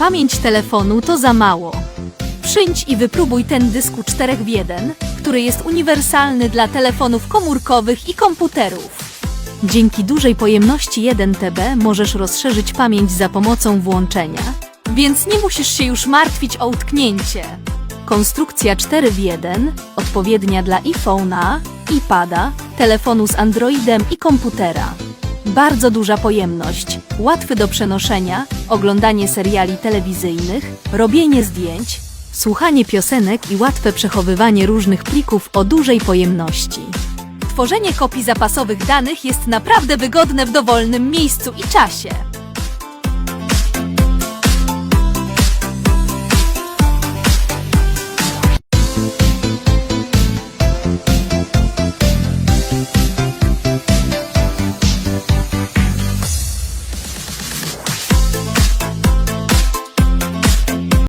pamięć telefonu to za mało. Przyjdź i wypróbuj ten dysku 4 w 1, który jest uniwersalny dla telefonów komórkowych i komputerów. Dzięki dużej pojemności 1 TB możesz rozszerzyć pamięć za pomocą włączenia, więc nie musisz się już martwić o utknięcie. Konstrukcja 4 w 1, odpowiednia dla iPhone'a, iPada, telefonu z Androidem i komputera. Bardzo duża pojemność, łatwy do przenoszenia, oglądanie seriali telewizyjnych, robienie zdjęć, słuchanie piosenek i łatwe przechowywanie różnych plików o dużej pojemności. Tworzenie kopii zapasowych danych jest naprawdę wygodne w dowolnym miejscu i czasie.